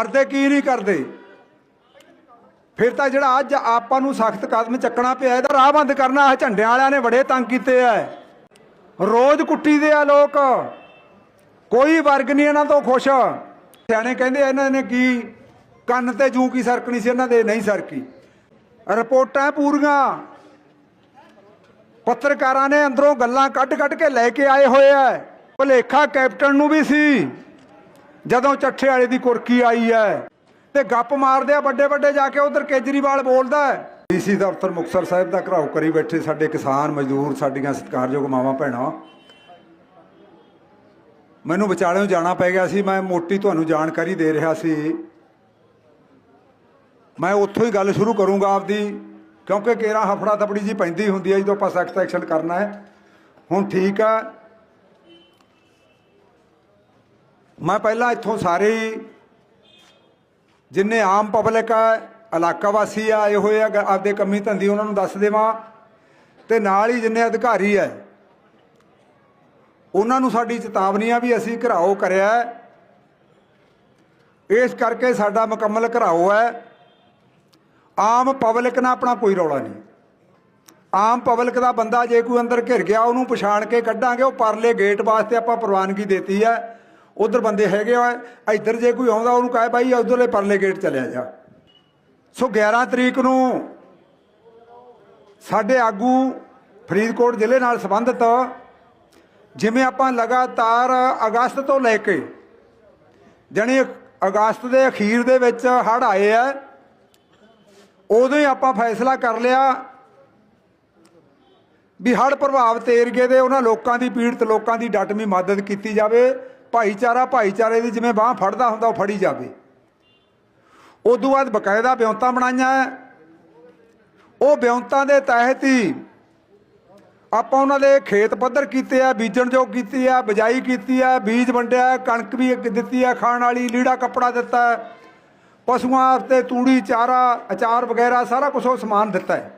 ਕਰਦੇ ਕੀ ਨਹੀਂ ਕਰਦੇ? ਫਿਰ ਤਾਂ ਜਿਹੜਾ ਅੱਜ ਆਪਾਂ ਨੂੰ ਸਖਤ ਕਦਮ ਚੱਕਣਾ ਪਿਆ, ਇਹਦਾ ਰਾਹ ਬੰਦ ਕਰਨਾ ਇਹ ਝੰਡਿਆਂ ਵਾਲਿਆਂ ਨੇ ਬੜੇ ਤੰਗ ਕੀਤੇ ਐ ਰੋਜ਼ ਕੁੱਟੀ ਦੇ ਆ ਲੋਕ। ਕੋਈ ਵਰਗ ਨਹੀਂ ਇਹਨਾਂ ਤੋਂ ਖੁਸ਼। ਸਿਆਣੇ ਕਹਿੰਦੇ ਇਹਨਾਂ ਨੇ ਕੀ ਕੰਨ ਤੇ ਜੂ ਕੀ ਸਰਕਣੀ ਸੀ, ਇਹਨਾਂ ਦੇ ਨਹੀਂ ਸਰਕੀ। ਰਿਪੋਰਟਾਂ ਪੂਰੀਆਂ। ਪੱਤਰਕਾਰਾਂ ਨੇ ਅੰਦਰੋਂ ਗੱਲਾਂ ਕੱਢ-ਕੱਢ ਕੇ ਲੈ ਕੇ ਆਏ ਹੋਏ ਐ ਭਲੇਖਾ ਕੈਪਟਨ ਨੂੰ ਵੀ ਸੀ। ਜਦੋਂ ਚੱਠੇ ਵਾਲੇ ਦੀ ਕੁਰਕੀ ਆਈ ਹੈ ਤੇ ਗੱਪ ਮਾਰਦੇ ਆ ਵੱਡੇ ਵੱਡੇ ਜਾ ਕੇ, ਉਧਰ ਕੇਜਰੀਵਾਲ ਬੋਲਦਾ ਡੀਸੀ ਦਫ਼ਤਰ ਮੁਕਤਸਰ ਸਾਹਿਬ ਦਾ ਘਰਾਓ ਕਰੀ ਬੈਠੇ ਸਾਡੇ ਕਿਸਾਨ ਮਜ਼ਦੂਰ, ਸਾਡੀਆਂ ਸਤਿਕਾਰਯੋਗ ਮਾਵਾਂ ਭੈਣਾਂ। ਮੈਨੂੰ ਵਿਚਾਲਿਓਂ ਜਾਣਾ ਪੈ ਗਿਆ ਸੀ, ਮੈਂ ਮੋਟੀ ਤੁਹਾਨੂੰ ਜਾਣਕਾਰੀ ਦੇ ਰਿਹਾ ਸੀ। ਮੈਂ ਉੱਥੋਂ ਹੀ ਗੱਲ ਸ਼ੁਰੂ ਕਰੂੰਗਾ ਆਪਦੀ, ਕਿਉਂਕਿ ਕੇਰਾ ਹਫੜਾ ਥਪੜੀ ਜੀ ਪੈਂਦੀ ਹੁੰਦੀ ਹੈ ਜਦੋਂ ਆਪਾਂ ਸਖਤ ਐਕਸ਼ਨ ਕਰਨਾ ਹੈ ਹੁਣ ਠੀਕ ਆ ਮੈਂ ਪਹਿਲਾਂ ਇੱਥੋਂ ਸਾਰੇ ਜਿੰਨੇ ਆਮ ਪਬਲਿਕ ਆ, ਇਲਾਕਾ ਵਾਸੀ ਆ ਆਏ ਹੋਏ ਆ ਆਪਦੇ ਕੰਮੀ ਧੰਦੀ ਉਹਨਾਂ ਨੂੰ ਦੱਸ ਦੇਵਾਂ ਤੇ ਨਾਲ ਹੀ ਜਿੰਨੇ ਅਧਿਕਾਰੀ ਆ, ਉਹਨਾਂ ਨੂੰ ਸਾਡੀ ਚੇਤਾਵਨੀ ਆ ਵੀ ਅਸੀਂ ਘਰਾਓ ਕਰਿਆ ਇਸ ਕਰਕੇ ਸਾਡਾ ਮੁਕੰਮਲ ਘਰਾਓ ਹੈ। ਆਮ ਪਬਲਿਕ ਨਾਲ ਆਪਣਾ ਕੋਈ ਰੌਲਾ ਨਹੀਂ। ਆਮ ਪਬਲਿਕ ਦਾ ਬੰਦਾ ਜੇ ਕੋਈ ਅੰਦਰ ਘਿਰ ਗਿਆ, ਉਹਨੂੰ ਪਛਾਣ ਕੇ ਕੱਢਾਂਗੇ, ਉਹ ਪਰਲੇ ਗੇਟ ਵਾਸਤੇ ਆਪਾਂ ਪ੍ਰਵਾਨਗੀ ਦਿੱਤੀ ਹੈ। ਉਧਰ ਬੰਦੇ ਹੈਗੇ ਆ, ਇੱਧਰ ਜੇ ਕੋਈ ਆਉਂਦਾ, ਉਹਨੂੰ ਕਹੇ ਬਾਈ ਉਧਰਲੇ ਪਰਲੇ ਗੇਟ ਚਲਿਆ ਜਾ। ਸੋ 11 ਤਰੀਕ ਨੂੰ ਸਾਡੇ ਆਗੂ ਫਰੀਦਕੋਟ ਜ਼ਿਲ੍ਹੇ ਨਾਲ ਸੰਬੰਧਿਤ, ਜਿਵੇਂ ਆਪਾਂ ਲਗਾਤਾਰ ਅਗਸਤ ਤੋਂ ਲੈ ਕੇ, ਜਾਣੀ ਅਗਸਤ ਦੇ ਅਖੀਰ ਦੇ ਵਿੱਚ ਹੜ ਆਏ ਆ, ਉਦੋਂ ਹੀ ਆਪਾਂ ਫੈਸਲਾ ਕਰ ਲਿਆ ਵੀ ਹੜ ਪ੍ਰਭਾਵਿਤ ਏਰੀਏ ਦੇ ਉਹਨਾਂ ਲੋਕਾਂ ਦੀ ਪੀੜਤ ਲੋਕਾਂ ਦੀ ਡਟਵੀਂ ਮਦਦ ਕੀਤੀ ਜਾਵੇ ਭਾਈਚਾਰਾ ਭਾਈਚਾਰੇ ਦੀ ਜਿਵੇਂ ਬਾਹ ਫੜਦਾ ਹੁੰਦਾ, ਉਹ ਫੜੀ ਜਾਵੇ। ਉਦੋਂ ਬਾਅਦ ਬਕਾਇਦਾ ਬਿਉਂਤਾਂ ਬਣਾਈਆਂ ਉਹ ਬਿਉਂਤਾਂ ਦੇ ਤਹਿਤ ਹੀ ਆਪਾਂ ਉਹਨਾਂ ਦੇ ਖੇਤ ਪੱਧਰ ਕੀਤੇ ਆ, ਬੀਜਣ ਯੋਗ ਕੀਤੀ ਆ, ਬਿਜਾਈ ਕੀਤੀ ਆ, ਬੀਜ ਵੰਡਿਆ, ਕਣਕ ਵੀ ਦਿੱਤੀ ਆ, ਖਾਣ ਵਾਲੀ, ਲੀੜਾ ਕੱਪੜਾ ਦਿੱਤਾ ਪਸ਼ੂਆਂ 'ਤੇ ਤੂੜੀ, ਚਾਰਾ, ਅਚਾਰ ਵਗੈਰਾ ਸਾਰਾ ਕੁਝ ਉਹ ਸਮਾਨ ਦਿੱਤਾ ਹੈ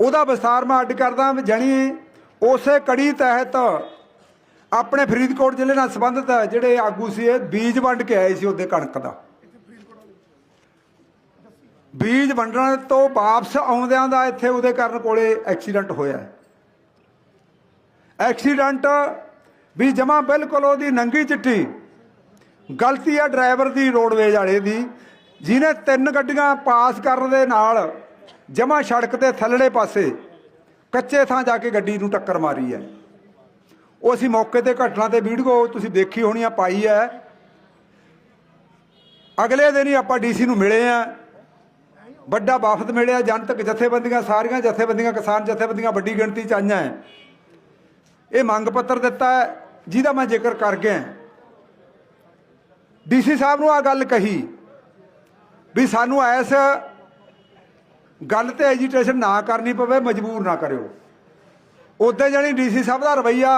ਉਹਦਾ ਵਿਸਥਾਰ ਮੈਂ ਅੱਡ ਕਰਦਾ ਵੀ ਜਣੀ ਉਸੇ ਕੜੀ ਤਹਿਤ ਆਪਣੇ ਫਰੀਦਕੋਟ ਜ਼ਿਲ੍ਹੇ ਨਾਲ ਸੰਬੰਧਿਤ ਜਿਹੜੇ ਆਗੂ ਸੀ ਇਹ, ਬੀਜ ਵੰਡ ਕੇ ਆਏ ਸੀ ਉਹਦੇ ਕਣਕ ਦਾ। ਬੀਜ ਵੰਡਣ ਤੋਂ ਵਾਪਸ ਆਉਂਦਿਆਂ ਦਾ ਇੱਥੇ ਉਹਦੇ ਕਾਰਨ ਕੋਲੇ ਐਕਸੀਡੈਂਟ ਹੋਇਆ ਐਕਸੀਡੈਂਟ ਵੀ ਜਮਾ ਬਿਲਕੁਲ ਉਹਦੀ ਨੰਗੀ ਚਿੱਠੀ, ਗਲਤੀ ਆ ਡਰਾਈਵਰ ਦੀ, ਰੋਡਵੇਜ ਵਾਲੇ ਦੀ, ਜਿਹਨੇ ਤਿੰਨ ਗੱਡੀਆਂ ਪਾਸ ਕਰਨ ਦੇ ਨਾਲ ਜਮਾ ਸੜਕ ਦੇ ਥੱਲੜੇ ਪਾਸੇ ਕੱਚੇ ਥਾਂ ਜਾ ਕੇ ਗੱਡੀ ਨੂੰ ਟੱਕਰ ਮਾਰੀ ਹੈ। ਉਹ ਅਸੀਂ ਮੌਕੇ ਤੇ ਘਟਨਾ ਤੇ ਵੀਡੀਓ ਤੁਸੀਂ ਦੇਖੀ ਹੋਣੀ ਆ ਪਾਈ ਹੈ ਅਗਲੇ ਦਿਨ ਹੀ ਆਪਾਂ ਡੀਸੀ ਨੂੰ ਮਿਲੇ ਆ। ਵੱਡਾ ਵਫਦ ਮਿਲਿਆ ਜਨਤਕ ਜਥੇਬੰਦੀਆਂ ਸਾਰੀਆਂ ਜਥੇਬੰਦੀਆਂ ਕਿਸਾਨ ਜਥੇਬੰਦੀਆਂ ਵੱਡੀ ਗਿਣਤੀ ਚ ਆਈਆਂ ਹੈ ਇਹ ਮੰਗ ਪੱਤਰ ਦਿੱਤਾ ਹੈ, ਜਿਹਦਾ ਮੈਂ ਜ਼ਿਕਰ ਕਰ ਗਿਆ ਡੀਸੀ ਸਾਹਿਬ ਨੂੰ ਆ ਗੱਲ ਕਹੀ ਵੀ ਸਾਨੂੰ ਐਸ ਗੱਲ ਤੇ ਐਜੀਟੇਸ਼ਨ ਨਾ ਕਰਨੀ ਪਵੇ ਮਜਬੂਰ ਨਾ ਕਰਿਓ। ਉਦੋਂ ਜਾਨੀ ਡੀਸੀ ਸਾਹਿਬ ਦਾ ਰਵਈਆ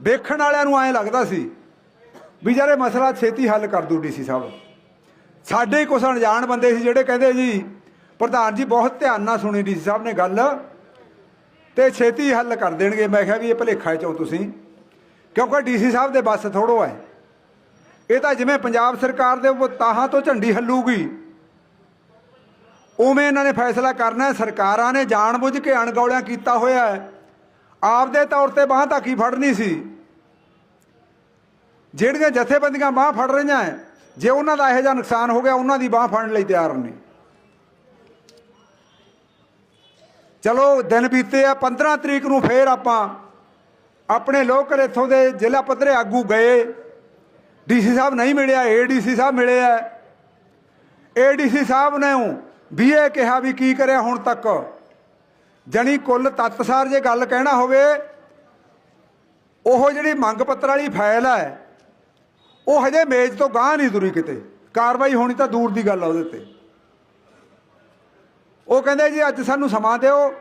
ਵੇਖਣ ਵਾਲਿਆਂ ਨੂੰ ਐਂ ਲੱਗਦਾ ਸੀ ਵੀ ਯਾਰ ਇਹ ਮਸਲਾ ਛੇਤੀ ਹੱਲ ਕਰ ਦੂ ਡੀਸੀ ਸਾਹਿਬ। ਸਾਡੇ ਹੀ ਕੁਛ ਅਣਜਾਣ ਬੰਦੇ ਸੀ ਜਿਹੜੇ ਕਹਿੰਦੇ ਜੀ, ਪ੍ਰਧਾਨ ਜੀ ਬਹੁਤ ਧਿਆਨ ਨਾਲ ਸੁਣੀ ਡੀਸੀ ਸਾਹਿਬ ਨੇ ਗੱਲ ਤੇ ਛੇਤੀ ਹੱਲ ਕਰ ਦੇਣਗੇ। ਮੈਂ ਕਿਹਾ ਵੀ ਇਹ ਭਲੇਖਾ ਚੋਂ ਤੁਸੀਂ। ਕਿਉਂਕਿ ਡੀਸੀ ਸਾਹਿਬ ਦੇ ਬਸ ਥੋੜੋ ਹੈ ਇਹ ਤਾਂ ਜਿਵੇਂ ਪੰਜਾਬ ਸਰਕਾਰ ਦੇ ਤਾਹਾਂ ਤੋਂ ਝੰਡੀ ਹੱਲੂਗੀ। ਉਵੇਂ ਇਹਨਾਂ ਨੇ ਫੈਸਲਾ ਕਰਨਾ ਸਰਕਾਰਾਂ ਨੇ ਜਾਣਬੁੱਝ ਕੇ ਅਣਗੌਲਿਆਂ ਕੀਤਾ ਹੋਇਆ ਹੈ। ਆਪਦੇ ਤੌਰ ਤੇ ਬਾਹ ਧਾਕੀ ਫੜਨੀ ਸੀ। ਜਿਹੜੀਆਂ ਜਥੇਬੰਦੀਆਂ ਬਾਹ ਫੜ ਰਹੀਆਂ ਜੇ ਉਹਨਾਂ ਦਾ ਇਹੋ ਜਿਹਾ ਨੁਕਸਾਨ ਹੋ ਗਿਆ, ਉਹਨਾਂ ਦੀ ਬਾਹ ਫੜਨ ਲਈ ਤਿਆਰ ਨਹੀਂ ਚਲੋ, ਦਿਨ ਬੀਤੇ ਆ 15 ਤਰੀਕ ਨੂੰ ਫੇਰ ਆਪਾਂ ਆਪਣੇ ਲੋਕਲ ਇੱਥੋਂ ਦੇ ਜ਼ਿਲ੍ਹਾ ਪੱਧਰੇ ਆਗੂ ਗਏ। ਡੀਸੀ ਸਾਹਿਬ ਨਹੀਂ ਮਿਲਿਆ ਏਡੀਸੀ ਸਾਹਿਬ ਮਿਲੇ ਆ ਏਡੀਸੀ ਸਾਹਿਬ ਨੇ ਵੀ ਇਹ ਕਿਹਾ ਵੀ ਕੀ ਕਰਿਆ ਹੁਣ ਤੱਕ। ਜਣੀ ਕੁੱਲ ਤੱਤਸਾਰ ਜੇ ਗੱਲ ਕਹਿਣਾ ਹੋਵੇ, ਉਹ ਜਿਹੜੀ ਮੰਗ ਪੱਤਰ ਵਾਲੀ ਫਾਈਲ ਹੈ, ਉਹ ਹਜੇ ਮੇਜ਼ ਤੋਂ ਗਾਂਹ ਨਹੀਂ ਤੁਰੀ ਕਿਤੇ। ਕਾਰਵਾਈ ਹੋਣੀ ਤਾਂ ਦੂਰ ਦੀ ਗੱਲ ਆ ਉਹਦੇ ਤੇ ਉਹ ਕਹਿੰਦੇ ਜੀ, ਅੱਜ ਸਾਨੂੰ ਸਮਾਂ ਦਿਓ।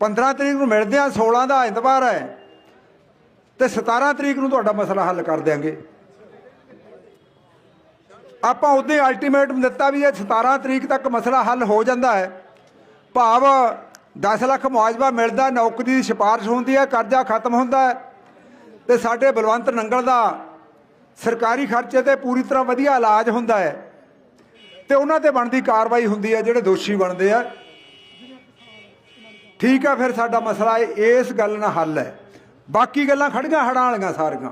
15 ਤਰੀਕ ਨੂੰ ਮਿਲਦੇ ਆ 16 ਦਾ ਐਤਵਾਰ ਹੈ। ਤੇ 17 ਤਰੀਕ ਨੂੰ ਤੁਹਾਡਾ ਮਸਲਾ ਹੱਲ ਕਰ ਦਿਆਂਗੇ। ਆਪਾਂ ਉਹਦੇ ਅਲਟੀਮੇਟਮ ਦਿੱਤਾ ਵੀ ਇਹ 17 ਤਰੀਕ ਤੱਕ ਮਸਲਾ ਹੱਲ ਹੋ ਜਾਂਦਾ ਹੈ। ਭਾਵ 10 ਲੱਖ ਮੁਆਵਜ਼ਾ ਮਿਲਦਾ, ਨੌਕਰੀ ਦੀ ਸਿਫਾਰਿਸ਼ ਹੁੰਦੀ ਹੈ, ਕਰਜ਼ਾ ਖਤਮ ਹੁੰਦਾ ਹੈ ਤੇ ਸਾਡੇ ਬਲਵੰਤ ਨੰਗਲ ਦਾ ਸਰਕਾਰੀ ਖਰਚੇ ਤੇ ਪੂਰੀ ਤਰ੍ਹਾਂ ਵਧੀਆ ਇਲਾਜ ਹੁੰਦਾ ਹੈ ਤੇ ਉਹਨਾਂ ਤੇ ਬਣਦੀ ਕਾਰਵਾਈ ਹੁੰਦੀ ਹੈ, ਜਿਹੜੇ ਦੋਸ਼ੀ ਬਣਦੇ ਆ। ਠੀਕ ਆ ਫਿਰ ਸਾਡਾ ਮਸਲਾ ਇਸ ਗੱਲ ਨਾਲ ਹੱਲ ਹੈ। ਬਾਕੀ ਗੱਲਾਂ ਖੜੀਆਂ ਹੜਾਂ ਵਾਲੀਆਂ ਸਾਰੀਆਂ।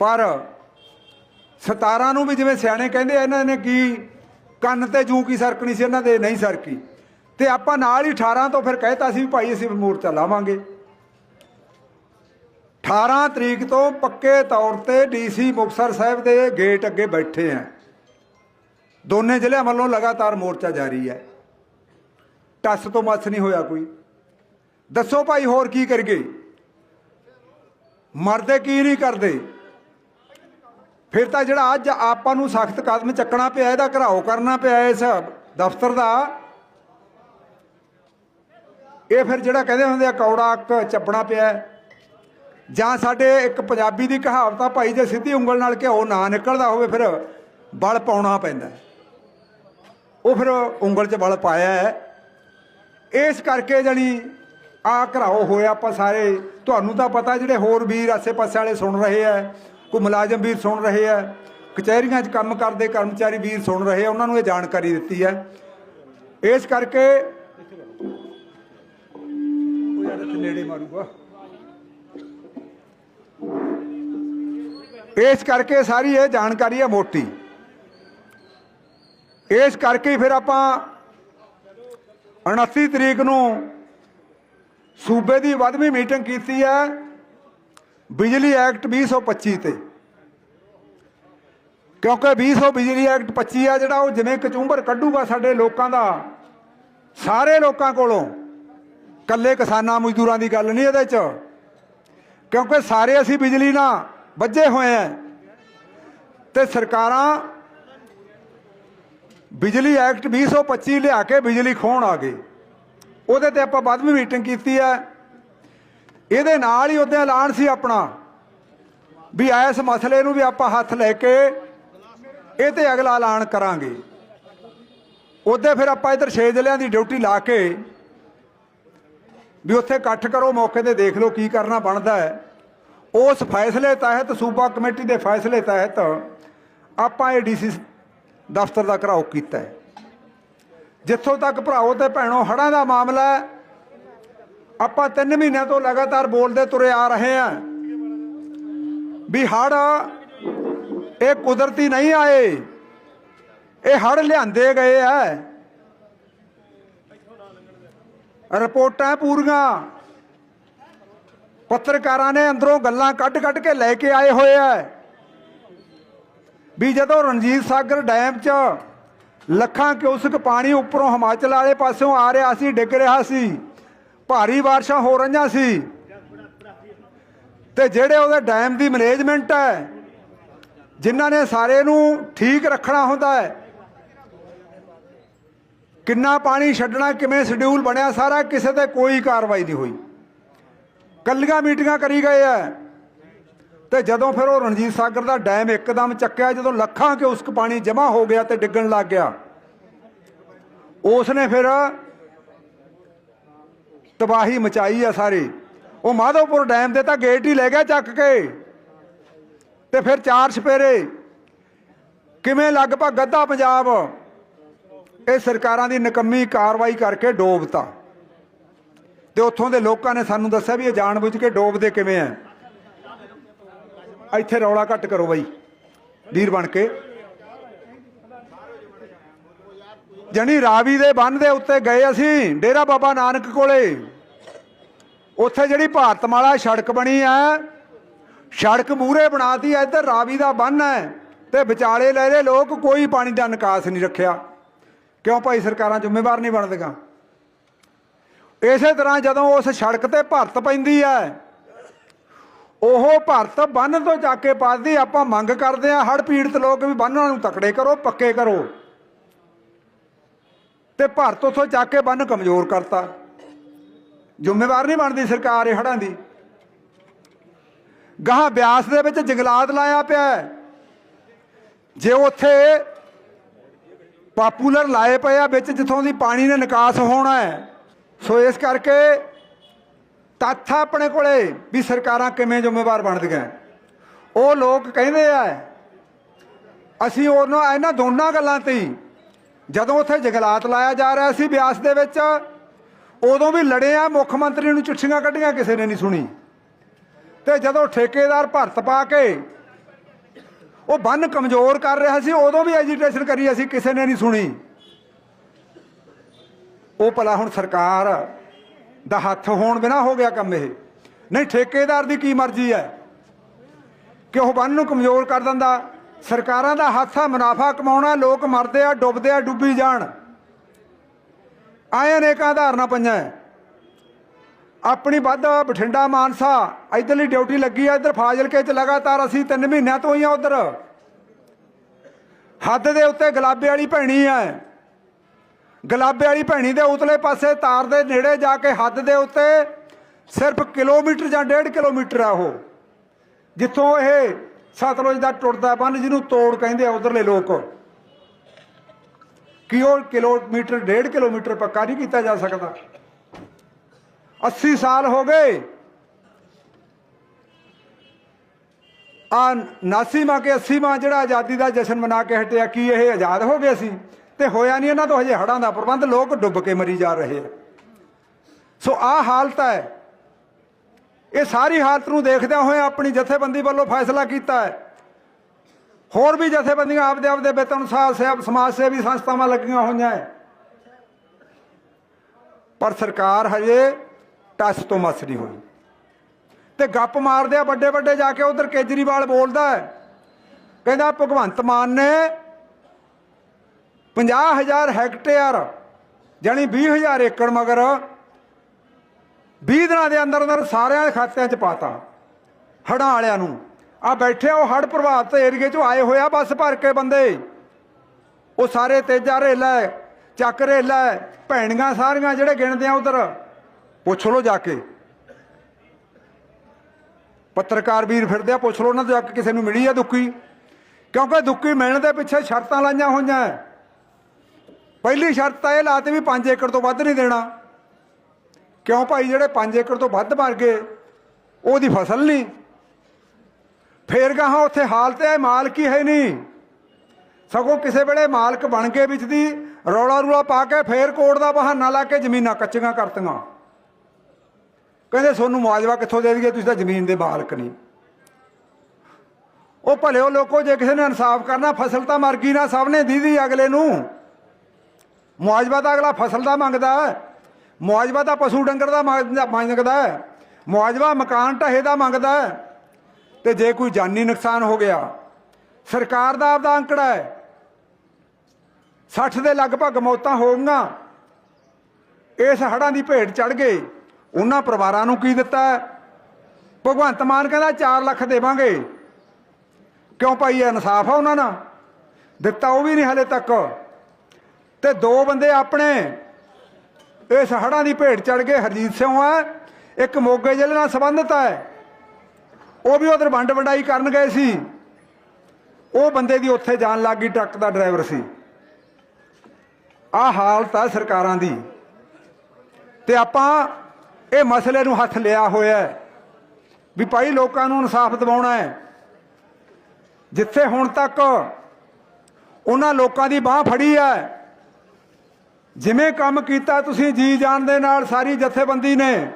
ਪਰ 17 ਨੂੰ ਵੀ ਜਿਵੇਂ ਸਿਆਣੇ ਕਹਿੰਦੇ ਇਹਨਾਂ ਨੇ ਕੀ ਕੰਨ ਤੇ ਜੂ ਕੀ ਸਰਕਣੀ ਸੀ ਇਹਨਾਂ ਦੇ, ਨਹੀਂ ਸਰਕੀ। ਤੇ ਆਪਾਂ ਨਾਲ ਹੀ 18 ਤੋਂ ਫਿਰ ਕਹਿਤਾ ਸੀ ਵੀ ਭਾਈ ਅਸੀਂ ਮੋਰਚਾ ਲਾਵਾਂਗੇ। 18 ਤਰੀਕ ਤੋਂ ਪੱਕੇ ਤੌਰ ਤੇ ਡੀਸੀ ਮੁਕਤਸਰ ਸਾਹਿਬ ਦੇ ਗੇਟ ਅੱਗੇ ਬੈਠੇ ਆ। ਦੋਨੇ ਜ਼ਿਲ੍ਹਿਆਂ ਵੱਲੋਂ ਲਗਾਤਾਰ ਮੋਰਚਾ ਜਾਰੀ ਹੈ ਟੱਸ ਤੋਂ ਮੱਸ ਨਹੀਂ ਹੋਇਆ ਕੋਈ। ਦੱਸੋ ਭਾਈ ਹੋਰ ਕੀ ਕਰਗੇ ਮਰਦੇ ਕੀ ਨਹੀਂ ਕਰਦੇ? ਫਿਰ ਤਾਂ ਜਿਹੜਾ ਅੱਜ ਆਪਾਂ ਨੂੰ ਸਖਤ ਕਦਮ ਚੱਕਣਾ ਪਿਆ, ਇਹਦਾ ਘਰਾਓ ਕਰਨਾ ਪਿਆ ਇਸ ਦਫ਼ਤਰ ਦਾ। ਇਹ ਫਿਰ ਜਿਹੜਾ ਕਹਿੰਦੇ ਹੁੰਦੇ ਆ, ਕੌੜਾ ਅੱਕ ਚੱਪਣਾ ਪਿਆ। ਜਾਂ ਸਾਡੇ ਇੱਕ ਪੰਜਾਬੀ ਦੀ ਕਹਾਵਤ ਆ, ਭਾਈ ਜੇ ਸਿੱਧੀ ਉਂਗਲ ਨਾਲ ਘਿਓ ਨਾ ਨਿਕਲਦਾ ਹੋਵੇ, ਫਿਰ ਬਲ ਪਾਉਣਾ ਪੈਂਦਾ। ਉਹ ਫਿਰ ਉਂਗਲ 'ਚ ਬਲ ਪਾਇਆ ਹੈ। ਇਸ ਕਰਕੇ ਜਣੀ ਆ ਘਰਾਓ ਹੋਇਆ ਆਪਾਂ ਸਾਰੇ। ਤੁਹਾਨੂੰ ਤਾਂ ਪਤਾ ਜਿਹੜੇ ਹੋਰ ਵੀਰ ਆਸੇ-ਪਾਸੇ ਵਾਲੇ ਸੁਣ ਰਹੇ ਆ ਕੋਈ ਮੁਲਾਜ਼ਮ ਵੀਰ ਸੁਣ ਰਹੇ ਆ, ਕਚਹਿਰੀਆਂ 'ਚ ਕੰਮ ਕਰਦੇ ਕਰਮਚਾਰੀ ਵੀਰ ਸੁਣ ਰਹੇ ਆ, ਉਹਨਾਂ ਨੂੰ ਇਹ ਜਾਣਕਾਰੀ ਦਿੱਤੀ ਹੈ। ਇਸ ਕਰਕੇ ਉਹ ਯਾਰ ਇੱਥੇ ਨੇੜੇ ਮਾਰੂਗਾ। ਇਸ ਕਰਕੇ ਸਾਰੀ ਇਹ ਜਾਣਕਾਰੀ ਹੈ ਮੋਟੀ। ਇਸ ਕਰਕੇ ਫਿਰ ਆਪਾਂ 29 ਤਰੀਕ ਨੂੰ ਸੂਬੇ ਦੀ ਵੱਧਵੀਂ ਮੀਟਿੰਗ ਕੀਤੀ ਹੈ। ਬਿਜਲੀ ਐਕਟ 2025 ਤੇ। ਕਿਉਂਕਿ 200 ਬਿਜਲੀ ਐਕਟ 25 ਆ ਜਿਹੜਾ ਉਹ ਜਿਵੇਂ ਕਚੂੰਬਰ ਕੱਢੂਗਾ ਸਾਡੇ ਲੋਕਾਂ ਦਾ, ਸਾਰੇ ਲੋਕਾਂ ਕੋਲੋਂ। ਕੱਲੇ ਕਿਸਾਨਾਂ ਮਜ਼ਦੂਰਾਂ ਦੀ ਗੱਲ ਨਹੀਂ ਇਹਦੇ 'ਚ। ਕਿਉਂਕਿ ਸਾਰੇ ਅਸੀਂ ਬਿਜਲੀ ਨਾਲ ਵੱਜੇ ਹੋਏ ਆ। ਤੇ ਸਰਕਾਰਾਂ ਬਿਜਲੀ ਐਕਟ 2025 ਲਿਆ ਕੇ ਬਿਜਲੀ ਖੋਣ ਆ ਗਏ। ਉਹਦੇ ਤੇ ਆਪਾਂ ਵੱਧਵੀਂ ਮੀਟਿੰਗ ਕੀਤੀ ਹੈ। ਇਹਦੇ ਨਾਲ ਹੀ ਉਹਦੇ ਐਲਾਨ ਸੀ ਆਪਣਾ, ਵੀ ਇਸ ਮਸਲੇ ਨੂੰ ਵੀ ਆਪਾਂ ਹੱਥ ਲੈ ਕੇ ਇਹ ਤੇ ਅਗਲਾ ਐਲਾਨ ਕਰਾਂਗੇ। ਉਹਦੇ ਫਿਰ ਆਪਾਂ ਇਧਰ ਛੇ ਜ਼ਿਲ੍ਹਿਆਂ ਦੀ ਡਿਊਟੀ ਲਾ ਕੇ ਵੀ ਉੱਥੇ ਇਕੱਠ ਕਰੋ, ਮੌਕੇ ਤੇ ਦੇਖ ਲਓ ਕੀ ਕਰਨਾ ਬਣਦਾ ਹੈ। ਉਸ ਫੈਸਲੇ ਤਹਿਤ, ਸੂਬਾ ਕਮੇਟੀ ਦੇ ਫੈਸਲੇ ਤਹਿਤ ਆਪਾਂ ਇਹ ਡੀਸੀ ਦਫ਼ਤਰ ਦਾ ਘਰਾਓ ਕੀਤਾ ਹੈ। ਜਿੱਥੋਂ ਤੱਕ ਭਰਾਓ ਤੇ ਭੈਣੋ ਹੜਾਂ ਦਾ ਮਾਮਲਾ ਹੈ ਆਪਾਂ 3 ਮਹੀਨਿਆਂ ਤੋਂ ਲਗਾਤਾਰ ਬੋਲਦੇ ਤੁਰੇ ਆ ਰਹੇ ਹਾਂ ਵੀ ਹੜ ਇਹ ਕੁਦਰਤੀ ਨਹੀਂ ਆਏ। ਇਹ ਹੜ ਲਿਆਂਦੇ ਗਏ ਐ ਰਿਪੋਰਟਾਂ ਪੂਰੀਆਂ। ਪੱਤਰਕਾਰਾਂ ਨੇ ਅੰਦਰੋਂ ਗੱਲਾਂ ਕੱਢ ਕੱਢ ਕੇ ਲੈ ਕੇ ਆਏ ਹੋਏ ਐ ਵੀ ਜਦੋਂ ਰਣਜੀਤ ਸਾਗਰ ਡੈਮ 'ਚ ਲੱਖਾਂ ਕਿਊਸਕ ਪਾਣੀ ਉੱਪਰੋਂ ਹਿਮਾਚਲ ਵਾਲੇ ਪਾਸਿਓਂ ਆ ਰਿਹਾ ਸੀ, ਡਿੱਗ ਰਿਹਾ ਸੀ ਭਾਰੀ ਬਾਰਿਸ਼ਾਂ ਹੋ ਰਹੀਆਂ ਸੀ। ਤੇ ਜਿਹੜੇ ਉਹਦੇ ਡੈਮ ਦੀ ਮੈਨੇਜਮੈਂਟ ਹੈ, ਜਿਨ੍ਹਾਂ ਨੇ ਸਾਰੇ ਨੂੰ ਠੀਕ ਰੱਖਣਾ ਹੁੰਦਾ ਹੈ, ਕਿੰਨਾ ਪਾਣੀ ਛੱਡਣਾ, ਕਿਵੇਂ ਸ਼ਡਿਊਲ ਬਣਿਆ, ਸਾਰਾ ਕਿਸੇ ਤੇ ਕੋਈ ਕਾਰਵਾਈ ਨਹੀਂ ਹੋਈ। ਕੱਲੀਆਂ ਮੀਟਿੰਗਾਂ ਕਰੀ ਗਏ ਆ ਤੇ ਜਦੋਂ ਫਿਰ ਉਹ ਰਣਜੀਤ ਸਾਗਰ ਦਾ ਡੈਮ ਇੱਕਦਮ ਚੱਕਿਆ, ਜਦੋਂ ਲੱਖਾਂ ਕੇ ਪਾਣੀ ਜਮ੍ਹਾਂ ਹੋ ਗਿਆ ਤੇ ਡਿੱਗਣ ਲੱਗ ਗਿਆ ਉਸ ਨੇ ਫਿਰ ਤਬਾਹੀ ਮਚਾਈ ਆ ਸਾਰੀ। ਉਹ ਮਾਧੋਪੁਰ ਡੈਮ ਦੇ ਤਾਂ ਗੇਟ ਹੀ ਲੈ ਗਿਆ ਚੱਕ ਕੇ। ਤੇ ਫਿਰ ਚਾਰ ਛਪੇਰੇ ਕਿਵੇਂ ਲਗਭਗ ਗੱਦਾ ਪੰਜਾਬ ਇਹ ਸਰਕਾਰਾਂ ਦੀ ਨਕੰਮੀ ਕਾਰਵਾਈ ਕਰਕੇ ਡੋਬਤਾ। ਤੇ ਉੱਥੋਂ ਦੇ ਲੋਕਾਂ ਨੇ ਸਾਨੂੰ ਦੱਸਿਆ ਵੀ ਇਹ ਜਾਣਬੁੱਝ ਕੇ ਡੋਬਦੇ ਕਿਵੇਂ ਆ। ਇੱਥੇ ਰੌਲਾ ਘੱਟ ਕਰੋ ਬਾਈ। ਵੀਰ ਬਣ ਕੇ। ਜਣੀ ਰਾਵੀ ਦੇ ਬੰਨ ਦੇ ਉੱਤੇ ਗਏ ਅਸੀਂ, ਡੇਰਾ ਬਾਬਾ ਨਾਨਕ ਕੋਲੇ। ਉੱਥੇ ਜਿਹੜੀ ਭਾਰਤਮਾਲਾ ਸੜਕ ਬਣੀ ਆ ਸੜਕ ਮੂਰੇ ਬਣਾਤੀ ਐ ਇੱਧਰ ਰਾਵੀ ਦਾ ਬੰਨ ਹੈ, ਤੇ ਵਿਚਾਲੇ ਲੈ ਰਹੇ ਲੋਕ ਕੋਈ ਪਾਣੀ ਦਾ ਨਿਕਾਸ ਨਹੀਂ ਰੱਖਿਆ। ਕਿਉਂ ਭਾਈ ਸਰਕਾਰਾਂ ਜ਼ਿੰਮੇਵਾਰ ਨਹੀਂ ਬਣਦੀਆਂ ਇਸੇ ਤਰ੍ਹਾਂ ਜਦੋਂ ਉਸ ਸੜਕ ਤੇ ਭਰਤ ਪੈਂਦੀ ਹੈ, ਉਹ ਭਰਤ ਬੰਨ ਤੋਂ ਜਾ ਕੇ ਪਾਦੀ ਆਪਾਂ ਮੰਗ ਕਰਦੇ ਆ ਹੜ ਪੀੜਤ ਲੋਕ ਵੀ ਬੰਨਾਂ ਨੂੰ ਤਕੜੇ ਕਰੋ, ਪੱਕੇ ਕਰੋ। ਤੇ ਭਾਰਤ ਉਥੋਂ ਚੱਕ ਕੇ ਬੰਨ ਕਮਜ਼ੋਰ ਕਰਤਾ। ਜ਼ਿੰਮੇਵਾਰ ਨਹੀਂ ਬਣਦੀ ਸਰਕਾਰ ਇਹ ਹੜਾਂ ਦੀ। ਗਾਹ ਬਿਆਸ ਦੇ ਵਿੱਚ ਜੰਗਲਾਤ ਲਾਇਆ ਪਿਆ ਹੈ। ਜੇ ਉੱਥੇ ਪਾਪੂਲਰ ਲਾਏ ਪਏ ਆ ਵਿੱਚ ਜਿੱਥੋਂ ਦੀ ਪਾਣੀ ਨੇ ਨਿਕਾਸ ਹੋਣਾ ਹੈ, ਸੋ ਇਸ ਕਰਕੇ ਤੱਥ ਆ ਆਪਣੇ ਕੋਲੇ ਵੀ ਸਰਕਾਰਾਂ ਕਿਵੇਂ ਜ਼ਿੰਮੇਵਾਰ ਬਣਦੀਆਂ ਉਹ ਲੋਕ ਕਹਿੰਦੇ ਆ, ਅਸੀਂ ਉਹਨਾਂ ਇਹਨਾਂ ਦੋਨਾਂ ਗੱਲਾਂ ਤੇ ਹੀ ਜਦੋਂ ਉੱਥੇ ਜੰਗਲਾਤ ਲਾਇਆ ਜਾ ਰਿਹਾ ਸੀ ਬਿਆਸ ਦੇ ਵਿੱਚ, ਉਦੋਂ ਵੀ ਲੜੇ ਆ ਮੁੱਖ ਮੰਤਰੀ ਨੂੰ ਚਿੱਠੀਆਂ ਕੱਢੀਆਂ, ਕਿਸੇ ਨੇ ਨਹੀਂ ਸੁਣੀ। ਤੇ ਜਦੋਂ ਠੇਕੇਦਾਰ ਭਰਤ ਪਾ ਕੇ ਉਹ ਬੰਨ ਕਮਜ਼ੋਰ ਕਰ ਰਿਹਾ ਸੀ, ਉਦੋਂ ਵੀ ਐਜੀਟੇਸ਼ਨ ਕਰੀ ਅਸੀਂ, ਕਿਸੇ ਨੇ ਨਹੀਂ ਸੁਣੀ। ਉਹ ਭਲਾ ਹੁਣ ਸਰਕਾਰ ਦਾ ਹੱਥ ਹੋਣ ਬਿਨਾ ਹੋ ਗਿਆ ਕੰਮ ਇਹ। ਨਹੀਂ, ਠੇਕੇਦਾਰ ਦੀ ਕੀ ਮਰਜ਼ੀ ਹੈ ਕਿ ਉਹ ਬੰਨ ਨੂੰ ਕਮਜ਼ੋਰ ਕਰ ਦਿੰਦਾ। ਸਰਕਾਰਾਂ ਦਾ ਹੱਥ ਆ ਮੁਨਾਫਾ ਕਮਾਉਣਾ, ਲੋਕ ਮਰਦੇ ਆ, ਡੁੱਬਦੇ ਆ, ਡੁੱਬੀ ਜਾਣ। ਆਏ ਅਨੇਕਾਂ ਧਾਰਨਾ ਪਈਆਂ ਆਪਣੀ ਵੱਧ ਬਠਿੰਡਾ ਮਾਨਸਾ, ਇਧਰਲੀ ਡਿਊਟੀ ਲੱਗੀ ਆ, ਇਧਰ ਫਾਜ਼ਿਲਕੇ ਚ ਲਗਾਤਾਰ ਅਸੀਂ 3 ਮਹੀਨਿਆਂ ਤੋਂ ਹੀ ਆ ਉਧਰ। ਹੱਦ ਦੇ ਉੱਤੇ ਗੁਲਾਬੇ ਵਾਲੀ ਭੈਣੀ ਆ ਗੁਲਾਬੇ ਵਾਲੀ ਭੈਣੀ ਦੇ ਉਤਲੇ ਪਾਸੇ ਤਾਰ ਦੇ ਨੇੜੇ ਜਾ ਕੇ ਹੱਦ ਦੇ ਉੱਤੇ ਸਿਰਫ ਕਿਲੋਮੀਟਰ ਜਾਂ 1.5 ਕਿਲੋਮੀਟਰ ਆ ਉਹ। ਜਿੱਥੋਂ ਇਹ ਸਤਲੁਜ ਦਾ ਟੁੱਟਦਾ ਬੰਨ ਜਿਹਨੂੰ ਤੋੜ ਕਹਿੰਦੇ ਆ ਉਧਰਲੇ ਲੋਕ। ਕਿ ਉਹ ਕਿਲੋਮੀਟਰ 1.5 ਕਿਲੋਮੀਟਰ ਪੱਕਾ ਨਹੀਂ ਕੀਤਾ ਜਾ ਸਕਦਾ। 80 ਸਾਲ ਹੋ ਗਏ। ਆ 79ਵਾਂ ਕੇ 80ਵਾਂ ਜਿਹੜਾ ਆਜ਼ਾਦੀ ਦਾ ਜਸ਼ਨ ਮਨਾ ਕੇ ਹਟਿਆ, ਕੀ ਇਹ ਆਜ਼ਾਦ ਹੋ ਗਏ ਸੀ? ਤੇ ਹੋਇਆ ਨਹੀਂ ਇਹਨਾਂ ਤੋਂ ਹਜੇ ਹੜਾਂ ਦਾ ਪ੍ਰਬੰਧ, ਲੋਕ ਡੁੱਬ ਕੇ ਮਰੀ ਜਾ ਰਹੇ ਆ। ਸੋ ਆ ਹਾਲਤ ਹੈ। ਇਹ ਸਾਰੀ ਹਾਲਤ ਨੂੰ ਦੇਖਦਿਆਂ ਹੋਏ ਆਪਣੀ ਜਥੇਬੰਦੀ ਵੱਲੋਂ ਫੈਸਲਾ ਕੀਤਾ ਹੈ। ਹੋਰ ਵੀ ਜਥੇਬੰਦੀਆਂ ਆਪਦੇ ਆਪਦੇ ਵੇਤਨ ਅਨੁਸਾਰ ਸੇਵ, ਸਮਾਜ ਸੇਵੀ ਸੰਸਥਾਵਾਂ ਲੱਗੀਆਂ ਹੋਈਆਂ ਹੈ। ਪਰ ਸਰਕਾਰ ਹਜੇ ਟਸ ਤੋਂ ਮਸ ਨਹੀਂ ਹੋਈ। ਤੇ ਗੱਪ ਮਾਰਦੇ ਆ ਵੱਡੇ ਵੱਡੇ ਜਾ ਕੇ ਉਧਰ ਕੇਜਰੀਵਾਲ ਬੋਲਦਾ ਹੈ। ਕਹਿੰਦਾ ਭਗਵੰਤ ਮਾਨ ਨੇ 50000 ਹੈਕਟੇਅਰ ਜਾਨੀ 20000 ਏਕੜ ਮਗਰ 20 ਦਿਨਾਂ ਦੇ ਅੰਦਰ ਅੰਦਰ ਸਾਰਿਆਂ ਦੇ ਖਾਤਿਆਂ 'ਚ ਪਾਤਾ। ਹੜਾਂ ਵਾਲਿਆਂ ਨੂੰ। ਆ ਬੈਠੇ ਉਹ ਹੜ ਪ੍ਰਭਾਵਿਤ ਏਰੀਏ 'ਚੋਂ ਆਏ ਹੋਇਆ ਬੱਸ ਭਰ ਕੇ ਬੰਦੇ। ਉਹ ਸਾਰੇ ਤੇਜਾ ਰੇਲਾ ਚੱਕ ਰੇਲਾ ਹੈ, ਭੈਣੀਆਂ ਸਾਰੀਆਂ ਜਿਹੜੇ ਗਿਣਦੇ ਆ ਉਧਰ ਪੁੱਛ ਲਓ ਜਾ ਕੇ। ਪੱਤਰਕਾਰ ਵੀਰ ਫਿਰਦੇ ਆ ਪੁੱਛ ਲਓ ਉਹਨਾਂ ਤੋਂ ਜਾ ਕੇ ਕਿਸੇ ਨੂੰ ਮਿਲੀ ਆ ਦੁੱਕੀ ਕਿਉਂਕਿ ਦੁੱਕੀ ਮਿਲਣ ਦੇ ਪਿੱਛੇ ਸ਼ਰਤਾਂ ਲਾਈਆਂ ਹੋਈਆਂ। ਪਹਿਲੀ ਸ਼ਰਤ ਤਾਂ ਇਹ ਲਾਤੀ ਵੀ 5 ਏਕੜ ਤੋਂ ਵੱਧ ਨਹੀਂ ਦੇਣਾ। ਕਿਉਂ ਭਾਈ ਜਿਹੜੇ 5 ਏਕੜ ਤੋਂ ਵੱਧ ਮਰ ਗਏ, ਉਹਦੀ ਫਸਲ ਨਹੀਂ। ਫੇਰ ਗਾਹਾਂ ਉੱਥੇ ਹਾਲਤ ਹੈ ਮਾਲਕ ਹੀ ਹੈ ਨਹੀਂ। ਸਗੋਂ ਕਿਸੇ ਵੇਲੇ ਮਾਲਕ ਬਣ ਕੇ ਵਿੱਚ ਦੀ ਰੌਲਾ ਰੂਲਾ ਪਾ ਕੇ ਫੇਰ ਕੋੜ ਦਾ ਬਹਾਨਾ ਲਾ ਕੇ ਜ਼ਮੀਨਾਂ ਕੱਚੀਆਂ ਕਰਤੀਆਂ। ਕਹਿੰਦੇ ਤੁਹਾਨੂੰ ਮੁਆਵਜ਼ਾ ਕਿੱਥੋਂ ਦੇ ਦਈਏ, ਤੁਸੀਂ ਤਾਂ ਜ਼ਮੀਨ ਦੇ ਮਾਲਕ ਨਹੀਂ। ਉਹ ਭਲਿਓ ਲੋਕੋ, ਜੇ ਕਿਸੇ ਨੇ ਇਨਸਾਫ ਕਰਨਾ, ਫਸਲ ਤਾਂ ਮਰ ਗਈ ਨਾ, ਸਭ ਨੇ ਦੀਦੀ ਅਗਲੇ ਨੂੰ। ਮੁਆਵਜ਼ਾ ਤਾਂ ਅਗਲਾ ਫਸਲ ਦਾ ਮੰਗਦਾ ਮੁਆਵਜ਼ਾ ਤਾਂ ਪਸ਼ੂ ਡੰਗਰ ਦਾ ਮੰਗਦਾ ਮੰਗਦਾ ਹੈ। ਮੁਆਵਜ਼ਾ ਮਕਾਨ ਢਹੇ ਦਾ ਮੰਗਦਾ ਹੈ। ਤੇ ਜੇ ਕੋਈ ਜਾਨੀ ਨੁਕਸਾਨ ਹੋ ਗਿਆ, ਸਰਕਾਰ ਦਾ ਆਪਦਾ ਅੰਕੜਾ ਹੈ। 60 ਦੇ ਲਗਭਗ ਮੌਤਾਂ ਹੋ ਗਈਆਂ ਇਸ ਹੜਾਂ ਦੀ ਭੇਟ ਚੜ ਗਏ ਉਹਨਾਂ ਪਰਿਵਾਰਾਂ ਨੂੰ ਕੀ ਦਿੱਤਾ ਭਗਵੰਤ ਮਾਨ ਕਹਿੰਦਾ 4 ਲੱਖ ਦੇਵਾਂਗੇ। ਕਿਉਂ ਭਾਈ ਇਨਸਾਫ ਆ ਉਹਨਾਂ ਨਾਲ? ਦਿੱਤਾ ਉਹ ਵੀ ਨਹੀਂ ਹਲੇ ਤੱਕ। ਤੇ ਦੋ ਬੰਦੇ ਆਪਣੇ ਇਸ ਹੜਾਂ ਦੀ ਭੇਟ ਚੜ ਕੇ ਹਰਜੀਤ ਸਿੰਘ ਹੈ, ਇੱਕ ਮੋਗੇ ਜ਼ਿਲ੍ਹੇ ਨਾਲ ਸੰਬੰਧਿਤ ਹੈ। ਉਹ ਵੀ ਉਧਰ ਵੰਡ ਵੰਡਾਈ ਕਰਨ ਗਏ ਸੀ। ਉਹ ਬੰਦੇ ਦੀ ਉੱਥੇ ਜਾਣ ਲੱਗ ਗਈ, ਟਰੱਕ ਦਾ ਡਰਾਈਵਰ ਸੀ। ਆ ਹਾਲਤ ਆ ਸਰਕਾਰਾਂ ਦੀ। ਤੇ ਆਪਾਂ ਇਹ ਮਸਲੇ ਨੂੰ ਹੱਥ ਲਿਆ ਹੋਇਆ ਹੈ ਵੀ ਭਾਈ ਲੋਕਾਂ ਨੂੰ ਇਨਸਾਫ ਦਿਵਾਉਣਾ ਹੈ। ਜਿੱਥੇ ਹੁਣ ਤੱਕ ਉਹਨਾਂ ਲੋਕਾਂ ਦੀ ਬਾਹ ਫੜੀ ਹੈ ਜਿਵੇਂ ਕੰਮ ਕੀਤਾ ਤੁਸੀਂ ਜੀ ਜਾਨ ਦੇ ਨਾਲ ਸਾਰੀ ਜਥੇਬੰਦੀ ਨੇ।